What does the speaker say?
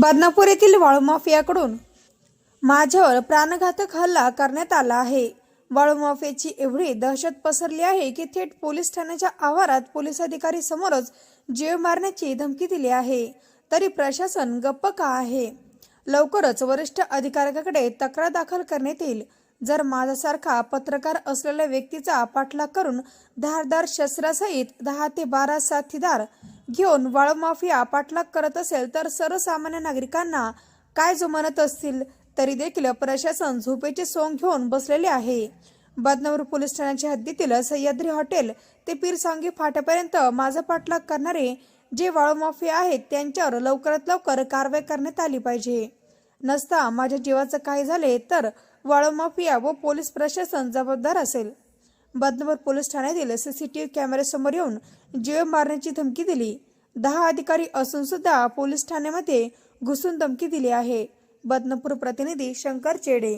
बदनापूर येथील वाळू माफियाकडून माझ्यावर प्राणघातक हल्ला करण्यात आला आहे. वाळू माफियाची एवढी दहशत पसरली आहे की थेट पोलीस ठाण्याच्या आवारात पोलीस अधिकारी समोरच जीव मारण्याची धमकी दिली आहे. तरी प्रशासन गप्प का आहे? लवकरच वरिष्ठ अधिकाऱ्याकडे तक्रार दाखल करण्यात येईल. जर माझ्यासारखा पत्रकार असलेल्या व्यक्तीचा पाठलाग करून धारदार शस्त्रासहित दहा ते बारा साथीदार घेऊन वाळूमाफिया पाठलाग करत असेल तर सर्वसामान्य नागरिकांना काय जुमानत असतील तरी देखील प्रशासन झोपेचे सोंग घेऊन बसलेले आहे. बदनापूर पोलीस ठाण्याच्या हद्दीतील सह्याद्री हॉटेल ते पीरसांगी फाट्यापर्यंत माझा पाठलाग करणारे जे वाळूमाफिया आहेत त्यांच्यावर लवकरात लवकर कारवाई करण्यात आली पाहिजे. नसता माझ्या जीवाचं काय झाले तर वाळूमाफिया व पोलीस प्रशासन जबाबदार असेल. बदनापूर पोलीस ठाण्यातील सीसीटीव्ही कॅमेऱ्यासमोर येऊन जीव मारण्याची धमकी दिली. दहा अधिकारी असून सुद्धा पोलीस ठाण्यामध्ये घुसून धमकी दिली आहे. बदनापूर प्रतिनिधी शंकर चेडे